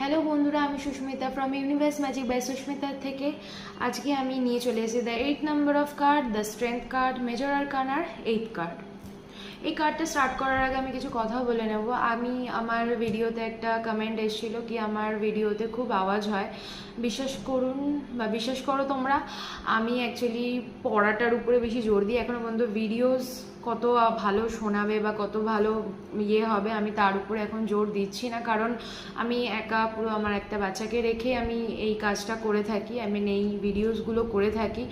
Hello বন্ধুরা, আমি Susmita from Universe Magic by Susmita থেকে। আজকে আমি নিয়ে চলে এসেছি the eight number of card the strength card major আর কানার এইট কার্ড এই কার্ডটা স্টার্ট করার আগে আমি কিছু কথা বলে নেব। আমি আমার ভিডিওতে একটা কমেন্ট এসেছিল কি আমার ভিডিওতে খুব আওয়াজ হয়। বিশ্বাস করুন বা বিশ্বাস করো তোমরা, আমি অ্যাকচুয়ালি পড়াটার উপরে বেশি জোর দিই। এখনও পর্যন্ত ভিডিওস কত ভালো শোনাবে বা কত ভালো ইয়ে হবে, আমি তার উপরে এখন জোর দিচ্ছি না। কারণ আমি একা পুরো আমার একটা বাচ্চাকে রেখে আমি এই কাজটা করে থাকি আমি এই ভিডিওসগুলো করে থাকি।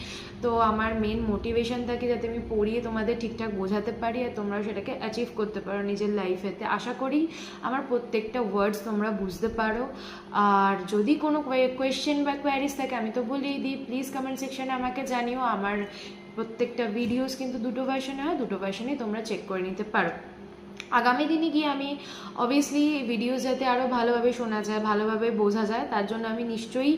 তো আমার মেন মোটিভেশন থাকে যাতে আমি পড়িয়ে তোমাদের ঠিকঠাক বোঝাতে পারি আর তোমরা সেটাকে অ্যাচিভ করতে পারো নিজের লাইফেতে আশা করি আমার প্রত্যেকটা ওয়ার্ডস তোমরা বুঝতে পারো। আর যদি কোনো কোয়েশ্চেন বা কোয়ারিজ থাকে, আমি তো বলেই দিই প্লিজ কমেন্ট সেকশানে আমাকে জানিও। আমার প্রত্যেকটা ভিডিওস কিন্তু দুটো ভার্সনে হয় দুটো ভার্সনেই তোমরা চেক করে নিতে পারো। আগামী দিনে গিয়ে আমি অবভিয়াসলি ভিডিও যাতে আরও ভালোভাবে শোনা যায়, ভালোভাবে বোঝা যায়, তার জন্য আমি নিশ্চয়ই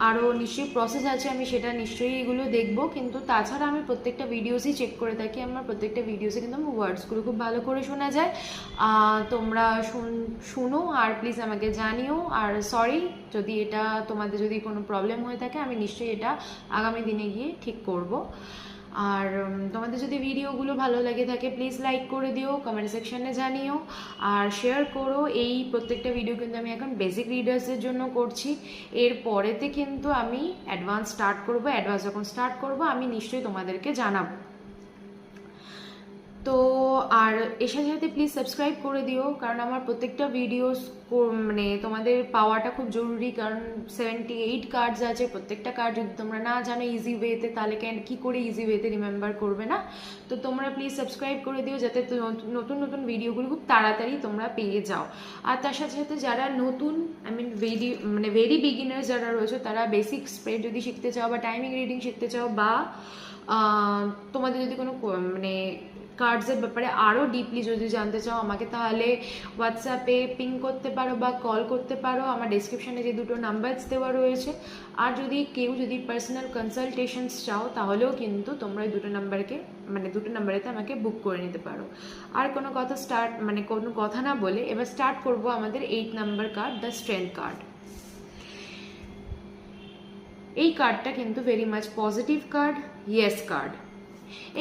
আরও নিশ্চয়ই প্রসেস আছে, আমি সেটা নিশ্চয়ই এগুলো দেখব। কিন্তু তাছাড়া আমি প্রত্যেকটা ভিডিওসই চেক করে থাকি, আমার প্রত্যেকটা ভিডিওসে কিন্তু আমার ওয়ার্ডসগুলো খুব ভালো করে শোনা যায়। তোমরা শুন- শুনো আর প্লিজ আমাকে জানিও। আর সরি যদি এটা তোমাদের যদি কোনো প্রবলেম হয়ে থাকে, আমি নিশ্চয়ই এটা আগামী দিনে গিয়ে ঠিক করব। আর তোমাদের যদি ভিডিওগুলো ভালো লাগে থাকে প্লিজ লাইক করে দিও কমেন্ট সেকশানে জানিও, আর শেয়ার করো। এই প্রত্যেকটা ভিডিও কিন্তু আমি এখন বেসিক রিডার্সের জন্য করছি। এর পরেতে কিন্তু আমি অ্যাডভান্স স্টার্ট করব। অ্যাডভান্স যখন স্টার্ট করব, আমি নিশ্চয়ই তোমাদেরকে জানাব। তো আর এর সাথে সাথে প্লিজ সাবস্ক্রাইব করে দিও, কারণ আমার প্রত্যেকটা ভিডিওস মানে তোমাদের পাওয়াটা খুব জরুরি, কারণ সেভেন্টি এইট কার্ডস আছে, প্রত্যেকটা কার্ড যদি তোমরা না জানো ইজি ওয়েতে তাহলে কেন, কী করে ইজি ওয়েতে রিমেম্বার করবে না? তো তোমরা প্লিজ সাবস্ক্রাইব করে দিও, যাতে নতুন নতুন ভিডিওগুলো খুব তাড়াতাড়ি তোমরা পেয়ে যাও। আর তার সাথে সাথে যারা নতুন আই মিন ভেরি মানে ভেরি বিগিনার্স যারা রয়েছে, তারা বেসিক স্প্রেড যদি শিখতে চাও বা টাইমিং রিডিং শিখতে চাও বা তোমাদের যদি কোনো মানে কার্ডসের ব্যাপারে আরও ডিপলি যদি জানতে চাও, আমাকে তাহলে হোয়াটসঅ্যাপে পিং করতে পারো বা কল করতে পারো। আমার ডিসক্রিপশানে যে দুটো নাম্বারস দেওয়া রয়েছে। আর যদি কেউ যদি পার্সোনাল কনসালটেশনস চাও, তাহলেও কিন্তু তোমরা এই দুটো নাম্বারকে মানে দুটো নাম্বারেতে আমাকে বুক করে নিতে পারো। আর কোনো কথা স্টার্ট মানে কোনো কথা না বলে, এবার স্টার্ট করব আমাদের eight number card the strength card এই কার্ডটা কিন্তু very much positive card yes card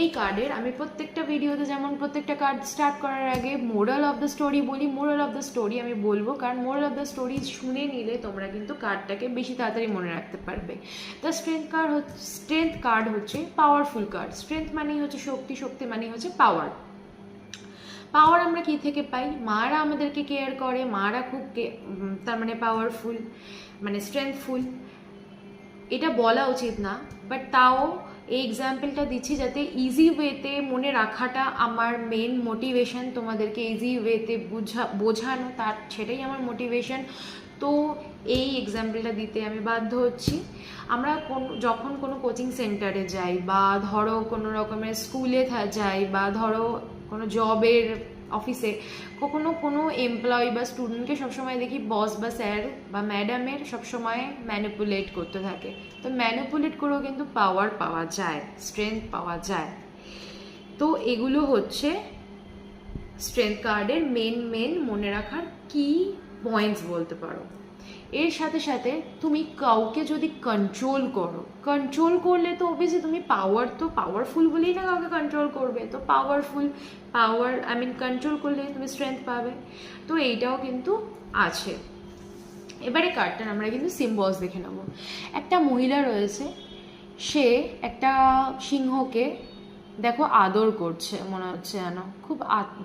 এই কার্ডের আমি প্রত্যেকটা ভিডিওতে যেমন প্রত্যেকটা কার্ড স্টার্ট করার আগে মোরাল অফ দ্য স্টোরি বলি মোরাল অফ দ্য স্টোরি আমি বলব, কারণ মোরাল অফ দ্য স্টোরি শুনে নিলে তোমরা কিন্তু কার্ডটাকে বেশি তাড়াতাড়ি মনে রাখতে পারবে। দ্য স্ট্রেংথ কার্ড হচ্ছে স্ট্রেংথ কার্ড হচ্ছে পাওয়ারফুল কার্ড স্ট্রেংথ মানেই হচ্ছে শক্তি শক্তি মানেই হচ্ছে পাওয়ার পাওয়ার আমরা কি থেকে পাই? মারা আমাদেরকে কেয়ার করে, মারা খুব তার মানে পাওয়ারফুল মানে স্ট্রেংথফুল এটা বলা উচিত না বাট তাও এই এক্সাম্পলটা দিচ্ছি যাতে ইজি ওয়েতে মনে রাখাটা আমার মেন মোটিভেশন তোমাদেরকে ইজি ওয়েতে বোঝা, বোঝানো, তার সেটাই আমার মোটিভেশন তো এই এক্সাম্পলটা দিতে আমি বাধ্য হচ্ছি। আমরা কোন, যখন কোনো কোচিং সেন্টারে যাই বা ধরো কোনো রকমের স্কুলে যাই বা ধরো কোনো জবের অফিসে কখনো কোনো এমপ্লয়ি বা স্টুডেন্টকে সবসময় দেখি বস বা স্যার বা ম্যাডামের সবসময় ম্যানিপুলেট করতে থাকে। তো ম্যানিপুলেট করেও কিন্তু পাওয়ার পাওয়া যায় স্ট্রেংথ পাওয়া যায়। তো এগুলো হচ্ছে স্ট্রেংথ কার্ডের মেন মেন মনে রাখার কি পয়েন্টস বলতে পারো। এর সাথে সাথে তুমি কাউকে যদি কন্ট্রোল করো কন্ট্রোল করলে তো অবভিয়াসলি তুমি পাওয়ার তো পাওয়ারফুল বলেই না কাউকে কন্ট্রোল করবে। তো powerful power I mean control করলে তুমি স্ট্রেংথ পাবে। তো এইটাও কিন্তু আছে। এবারে কার্ডটার আমরা কিন্তু সিম্বলস দেখে নেব। একটা মহিলা রয়েছে, সে একটা সিংহকে দেখো আদর করছে, মনে হচ্ছে যেন। খুব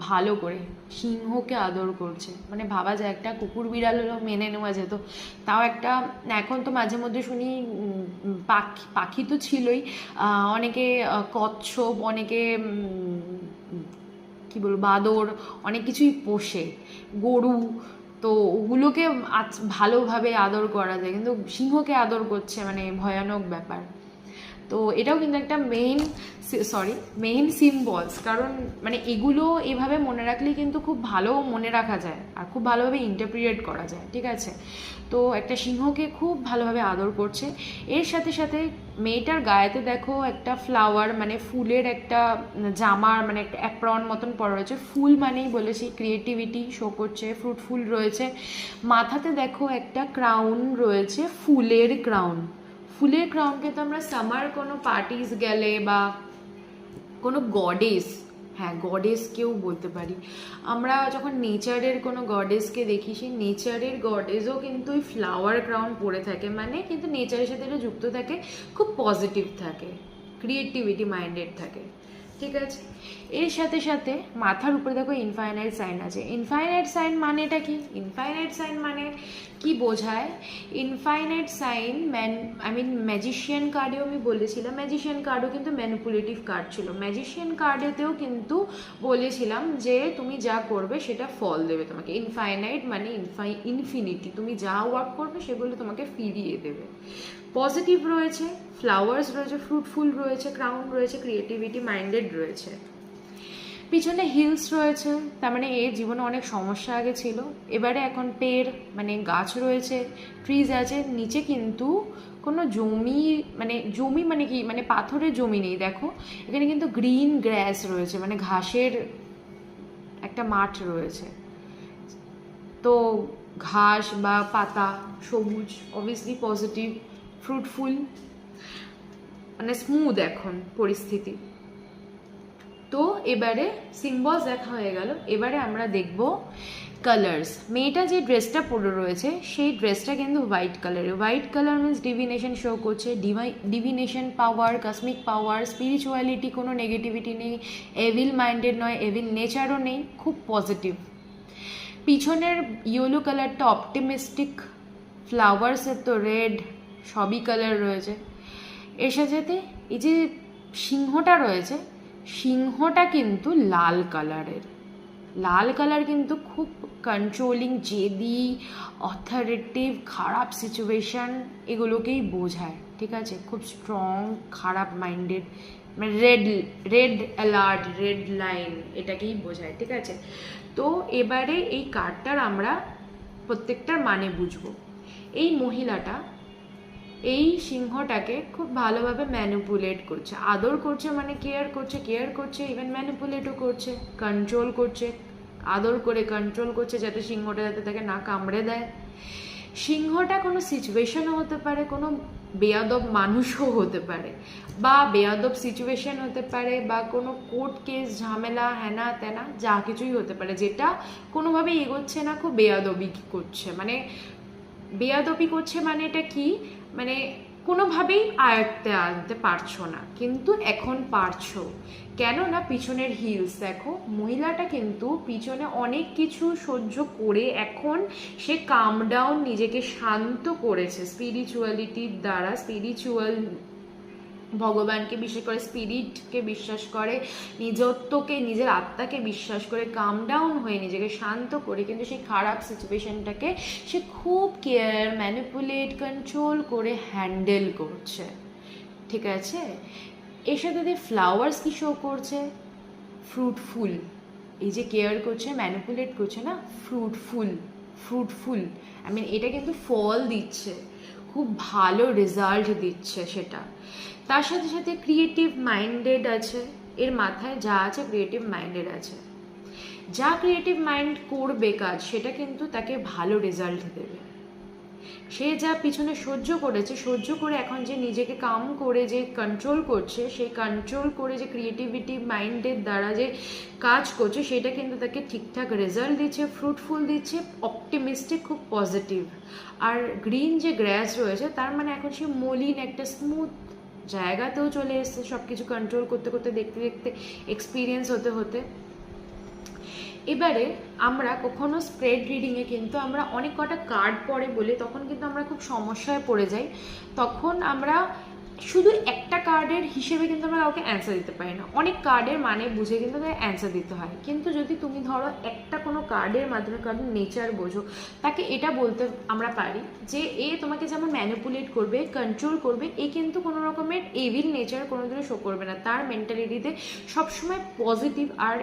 ভালো করে। সিংহকে আদর করছে। মানে ভাবা যায়, একটা কুকুর বিড়াল হলেও মেনে নেওয়া যেত। তাও একটা, এখন তো মাঝে মধ্যে শুনি পাখি পাখি তো ছিলই। অনেকে কচ্ছপ, অনেকে কি বলব, বাদর, অনেক কিছুই পোষে। গরু, তো ওগুলোকে ভালোভাবে আদর করা যায়। কিন্তু সিংহকে আদর করছে মানে ভয়ানক ব্যাপার। তো এটাও কিন্তু একটা মেইন সরি মেইন সিম্বলস কারণ মানে এগুলো এভাবে মনে রাখলেই কিন্তু খুব ভালো মনে রাখা যায় আর খুব ভালোভাবে ইন্টারপ্রিয়েট করা যায়, ঠিক আছে? তো একটা সিংহকে খুব ভালোভাবে আদর করছে। এর সাথে সাথে মেয়েটার গায়েতে দেখো একটা ফ্লাওয়ার মানে ফুলের একটা জামার মানে একটা অ্যাপ্রন মতন পরা রয়েছে। ফুল মানেই বলেছি ক্রিয়েটিভিটি শো করছে ফ্রুটফুল রয়েছে। মাথাতে দেখো একটা ক্রাউন রয়েছে, ফুলের ক্রাউন ফুলের ক্রাউনকে তো আমরা সামার কোনো পার্টিস গেলে বা কোনো গডেস হ্যাঁ গডেসকেও বলতে পারি। আমরা যখন নেচারের কোনো গডেসকে দেখি, সেই নেচারের গডেসও কিন্তু ওই ফ্লাওয়ার ক্রাউন পরে থাকে। মানে কিন্তু নেচারের সাথে এটা যুক্ত থাকে, খুব পজিটিভ থাকে ক্রিয়েটিভিটি মাইন্ডেড থাকে। ঠিক আছে? এর সাথে সাথে মাথার উপরে দেখো ইনফাইনাইট সাইন আছে। ইনফাইনাইট সাইন মানেটা কি? ইনফাইনাইট সাইন মানে কি বোঝায়? Infinite sign man I mean magician কার্ডেও আমি বলেছিলাম। ম্যাজিশিয়ান কার্ডও কিন্তু ম্যানিপুলেটিভ কার্ড ছিল। ম্যাজিশিয়ান কার্ডেতেও কিন্তু বলেছিলাম যে তুমি যা করবে সেটা ফল দেবে তোমাকে। ইনফাইনাইট মানে ইনফাই ইনফিনিটি তুমি যা ওয়ার্ক করবে সেগুলো তোমাকে ফিরিয়ে দেবে। পজিটিভ রয়েছে ফ্লাওয়ার্স রয়েছে ফ্রুটফুল রয়েছে ক্রাউন রয়েছে ক্রিয়েটিভিটি মাইন্ডেড রয়েছে। পিছনে হিলস রয়েছে, তার মানে এর জীবনে অনেক সমস্যা আগে ছিল। এবারে এখন পের মানে গাছ রয়েছে ট্রিজ আছে, নিচে কিন্তু কোনো জমি মানে জমি মানে কি? মানে পাথরের জমি নেই, দেখো। এখানে কিন্তু গ্রিন গ্র্যাস রয়েছে মানে ঘাসের একটা মাঠ রয়েছে। তো ঘাস বা পাতা সবুজ অবভিয়াসলি পজিটিভ ফ্রুটফুল মানে স্মুথ এখন পরিস্থিতি। তো এবারে সিম্বলস দেখা হয়ে গেল। এবারে আমরা দেখব কালার্স মেয়েটা যে ড্রেসটা পরে রয়েছে, সেই ড্রেসটা কিন্তু হোয়াইট কালারের white colour means divination show করছে। Divine divination power cosmic power spirituality কোনো নেগেটিভিটি নেই। এভিল মাইন্ডেড নয় এভিল নেচারও নেই। খুব পজিটিভ পিছনের ইয়েলো কালারটা অপটিমিস্টিক ফ্লাওয়ার্সের তো রেড সবই কালার রয়েছে। এর সাথে এই যে সিংহটা রয়েছে সিংহটা কিন্তু লাল কালারের। লাল কালার কিন্তু খুব কন্ট্রোলিং জেদি অথরিটিভ খারাপ সিচুয়েশন এগুলোকেই বোঝায়, ঠিক আছে? খুব স্ট্রং খারাপ মাইন্ডেড মানে red red alert red line এটাকেই বোঝায়, ঠিক আছে? তো এবারে এই কার্ডটার আমরা প্রত্যেকটার মানে বুঝব। এই মহিলাটা এই সিংহটাকে খুব ভালোভাবে ম্যানিপুলেট করছে। আদর করছে মানে কেয়ার করছে কেয়ার করছে ইভেন ম্যানিপুলেটও করছে কন্ট্রোল করছে। আদর করে কন্ট্রোল করছে যাতে সিংহটা যাতে তাকে না কামড়ে দেয়। সিংহটা কোনো সিচুয়েশনও হতে পারে, কোনো বেয়াদব মানুষও হতে পারে বা বেয়াদব সিচুয়েশন হতে পারে বা কোনো কোর্ট কেস ঝামেলা হ্যানা ত্যানা যা কিছুই হতে পারে, যেটা কোনোভাবে এগোচ্ছে না, খুব বেয়াদবি করছে। মানে বেয়াদবি করছে মানে এটা কি? মানে কোনোভাবেই আয়ত্তে আনতে পারছ না, কিন্তু এখন পারছ। কেননা পিছনের হিলস দেখো, মহিলাটা কিন্তু পিছনে অনেক কিছু সহ্য করে এখন সে কামডাউন নিজেকে শান্ত করেছে। স্পিরিচুয়ালিটির দ্বারা স্পিরিচুয়াল ভগবানকে বিশ্বাস করে, স্পিরিটকে বিশ্বাস করে, নিজত্বকে, নিজের আত্মাকে বিশ্বাস করে কাম ডাউন হয়ে নিজেকে শান্ত করে, কিন্তু সেই খারাপ সিচুয়েশনটাকে সে খুব কেয়ার ম্যানিপুলেট কন্ট্রোল করে হ্যান্ডেল করছে। ঠিক আছে? এর সাথে যে ফ্লাওয়ার্স কি শো করছে? ফ্রুটফুল এই যে কেয়ার করছে ম্যানিপুলেট করছে না? ফ্রুটফুল ফ্রুটফুল আই মিন এটা কিন্তু ফল দিচ্ছে। খুব ভালো রেজাল্ট দিচ্ছে সেটা। তার সাথে সাথে ক্রিয়েটিভ মাইন্ডেড আছে, এর মাথায় যা আছে ক্রিয়েটিভ মাইন্ডেড আছে। যা ক্রিয়েটিভ মাইন্ড করবে কাজ, সেটা কিন্তু তাকে ভালো রেজাল্ট দেবে। সে যা পিছনে সহ্য করেছে, সহ্য করে এখন যে নিজেকে কাম করে যে কন্ট্রোল করছে, সেই কন্ট্রোল করে যে ক্রিয়েটিভিটি মাইন্ডের দ্বারা যে কাজ করছে, সেটা কিন্তু তাকে ঠিকঠাক রেজাল্ট দিচ্ছে ফ্রুটফুল দিচ্ছে অপটিমিস্টিক খুব পজিটিভ আর গ্রিন যে গ্র্যাস রয়েছে, তার মানে এখন সে মলিন একটা স্মুথ জায়গাতেও চলে এসছে সব কিছু কন্ট্রোল করতে করতে, দেখতে দেখতে এক্সপিরিয়েন্স হতে হতে। এবারে আমরা কখনো স্প্রেড রিডিংয়ে কিন্তু আমরা অনেক কটা কার্ড পড়ে বলে, তখন কিন্তু আমরা খুব সমস্যায় পড়ে যাই। তখন আমরা শুধু একটা কার্ডের হিসেবে কিন্তু আমরা কাউকে অ্যান্সার দিতে পারি না। অনেক কার্ডের মানে বুঝে কিন্তু তাকে অ্যান্সার দিতে হয়। কিন্তু যদি তুমি ধরো একটা কোনো কার্ডের মাধ্যমে কার্ডের নেচার বোঝো, তাকে এটা বলতে আমরা পারি যে, এ তোমাকে যেমন ম্যানিপুলেট করবে কন্ট্রোল করবে, এ কিন্তু কোনো রকমের এভিল নেচার কোনোদিনও শো করবে না। তার মেন্টালিটিতে সবসময় পজিটিভ আর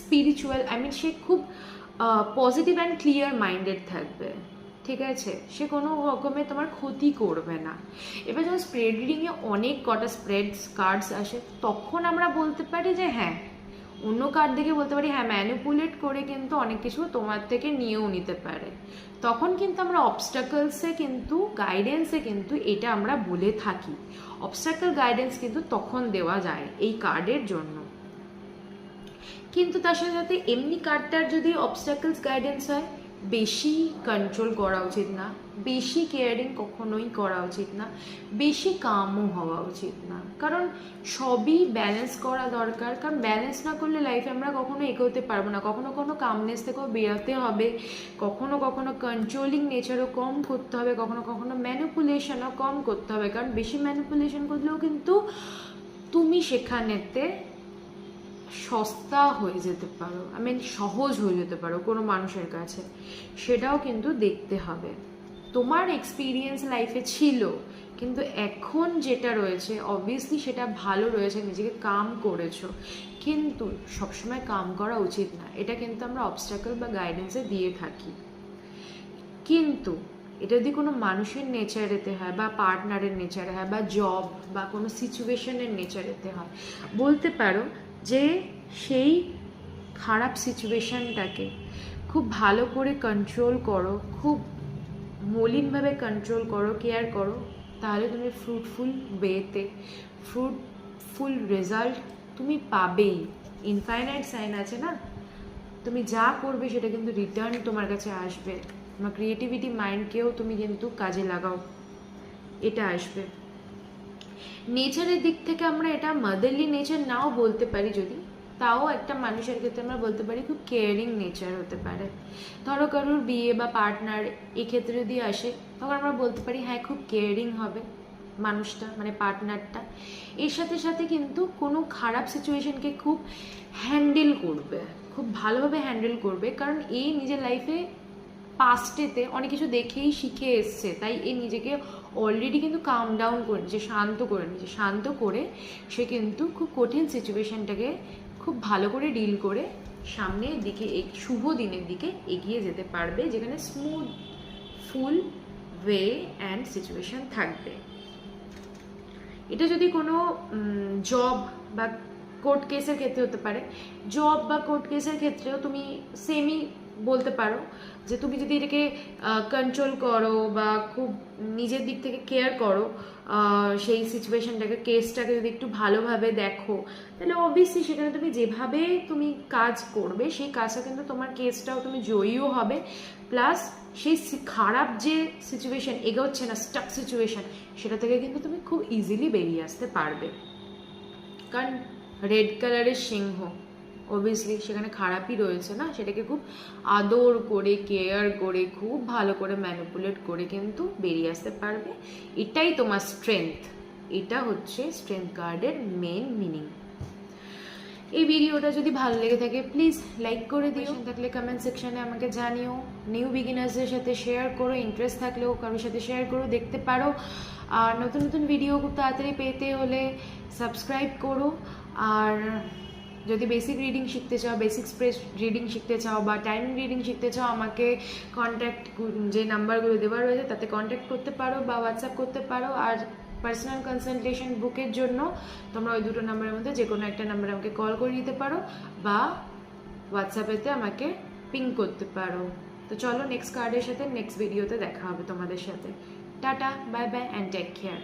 স্পিরিচুয়াল আই মিন সে খুব পজিটিভ অ্যান্ড ক্লিয়ার মাইন্ডেড থাকবে। ঠিক আছে? সে কোনো রকমে তোমার ক্ষতি করবে না। এবার যখন স্প্রেড রিডিংয়ে অনেক কটা স্প্রেডস কার্ডস আসে, তখন আমরা বলতে পারি যে হ্যাঁ অন্য কার্ড দেখে বলতে পারি হ্যাঁ ম্যানিপুলেট করে কিন্তু অনেক কিছু তোমার থেকে নিয়েও নিতে পারে। তখন কিন্তু আমরা অবস্টাকলসে কিন্তু গাইডেন্সে কিন্তু এটা আমরা বলে থাকি। অবস্টাকল গাইডেন্স কিন্তু তখন দেওয়া যায় এই কার্ডের জন্য। কিন্তু তার সাথে সাথে এমনি কার্ডটার যদি অবস্টাকলস গাইডেন্স হয় বেশি কন্ট্রোল করা উচিত না, বেশি কেয়ারিং কখনোই করা উচিত না, বেশি কামও হওয়া উচিত না। কারণ সবই ব্যালেন্স করা দরকার, কারণ ব্যালেন্স না করলে লাইফে আমরা কখনো এগোতে পারব না। কখনো কখনো কামনেস থেকেও বেরোতে হবে, কখনো কখনো কন্ট্রোলিং নেচারও কম করতে হবে, কখনো কখনো ম্যানিপুলেশনও কম করতে হবে। কারণ বেশি ম্যানিপুলেশন করলেও কিন্তু তুমি সেখানেতে সস্তা হয়ে যেতে পারো। আই মিন সহজ হয়ে যেতে পারো কোনো মানুষের কাছে। সেটাও কিন্তু দেখতে হবে। তোমার এক্সপিরিয়েন্স লাইফে ছিল, কিন্তু এখন যেটা রয়েছে অবভিয়াসলি সেটা ভালো রয়েছে, নিজেকে কাম করেছ। কিন্তু সবসময় কাম করা উচিত না। এটা কিন্তু আমরা অবস্টাকল বা গাইডেন্সে দিয়ে থাকি। কিন্তু এটা যদি কোনো মানুষের নেচারেতে হয়, বা পার্টনারের নেচারে হয়, বা জব বা কোনো সিচুয়েশনের নেচারেতে হয়, বলতে পারো যে সেই খারাপ সিচুয়েশনটাকে খুব ভালো করে কন্ট্রোল করো, খুব মলিনভাবে কন্ট্রোল করো কেয়ার করো, তাহলে তুমি ফ্রুটফুল ওয়েতে ফ্রুটফুল রেজাল্ট তুমি পাবেই। ইনফাইনাইট সাইন আছে না? তুমি যা করবে সেটা কিন্তু রিটার্ন তোমার কাছে আসবে। তোমার ক্রিয়েটিভিটি মাইন্ডকেও তুমি কিন্তু কাজে লাগাও। এটা আসবে। নেচারের দিক থেকে আমরা এটা মাদারলি নেচার নাও বলতে পারি যদি, তাও একটা মানুষের ক্ষেত্রে আমরা বলতে পারি খুব কেয়ারিং নেচার হতে পারে। ধরো কারোর বিয়ে বা পার্টনার এক্ষেত্রে যদি আসে, তখন আমরা বলতে পারি হ্যাঁ খুব কেয়ারিং হবে মানুষটা মানে পার্টনারটা এর সাথে সাথে কিন্তু কোনো খারাপ সিচুয়েশনকে খুব হ্যান্ডেল করবে, খুব ভালোভাবে হ্যান্ডেল করবে, কারণ এই নিজের লাইফে পাস্টেতে অনেক কিছু দেখেই শিখে এসছে, তাই এ নিজেকে অলরেডি কিন্তু কাম ডাউন করে নিচ্ছে শান্ত করে নিচ্ছে শান্ত করে সে কিন্তু খুব কঠিন সিচুয়েশনটাকে খুব ভালো করে ডিল করে সামনের দিকে এই শুভ দিনের দিকে এগিয়ে যেতে পারবে, যেখানে smooth full way and situation থাকবে। এটা যদি কোনো জব বা কোর্ট কেসের ক্ষেত্রে হতে পারে। জব বা কোর্ট কেসের ক্ষেত্রেও তুমি সেমই বলতে পারো যে তুমি যদি এটাকে কন্ট্রোল করো বা খুব নিজের দিক থেকে কেয়ার করো সেই সিচুয়েশনটাকে কেসটাকে যদি একটু ভালোভাবে দেখো, তাহলে অবভিয়াসলি সেখানে তুমি যেভাবে তুমি কাজ করবে, সেই কাজটা কিন্তু তোমার কেসটাও তুমি জয়ীও হবে প্লাস সেই খারাপ যে সিচুয়েশন এগোচ্ছে না স্টাক সিচুয়েশন সেটা থেকে কিন্তু তুমি খুব ইজিলি বেরিয়ে আসতে পারবে। কারণ রেড কালারের সিংহ অবভিয়াসলি সেখানে খারাপই রয়েছে না? সেটাকে খুব আদর করে কেয়ার করে, খুব ভালো করে ম্যানিপুলেট করে কিন্তু বেরিয়ে আসতে পারবে। এটাই তোমার স্ট্রেংথ এটা হচ্ছে স্ট্রেংথ কার্ডের মেন মিনিং এই ভিডিওটা যদি ভালো লেগে থাকে প্লিজ লাইক করে দিও। থাকলে কমেন্ট সেকশানে আমাকে জানিও। নিউ বিগিনার্সদের সাথে শেয়ার করো ইন্টারেস্ট থাকলেও কারোর সাথে শেয়ার করো, দেখতে পারো। আর নতুন নতুন ভিডিও খুব তাড়াতাড়ি পেতে হলে সাবস্ক্রাইব করো। আর যদি বেসিক রিডিং শিখতে চাও বেসিক স্প্রেস রিডিং শিখতে চাও বা টাইমিং রিডিং শিখতে চাও, আমাকে কন্ট্যাক্ট যে নাম্বারগুলো দেওয়া রয়েছে তাতে কন্ট্যাক্ট করতে পারো বা হোয়াটসঅ্যাপ করতে পারো। আর পার্সোনাল কনসালটেশন বুকের জন্য তোমরা ওই দুটো নাম্বারের মধ্যে যে কোনো একটা নাম্বারে আমাকে কল করে নিতে পারো বা হোয়াটসঅ্যাপেতে আমাকে পিং করতে পারো। তো চলো নেক্সট কার্ডের সাথে নেক্সট ভিডিওতে দেখা হবে তোমাদের সাথে। Tata bye bye and take care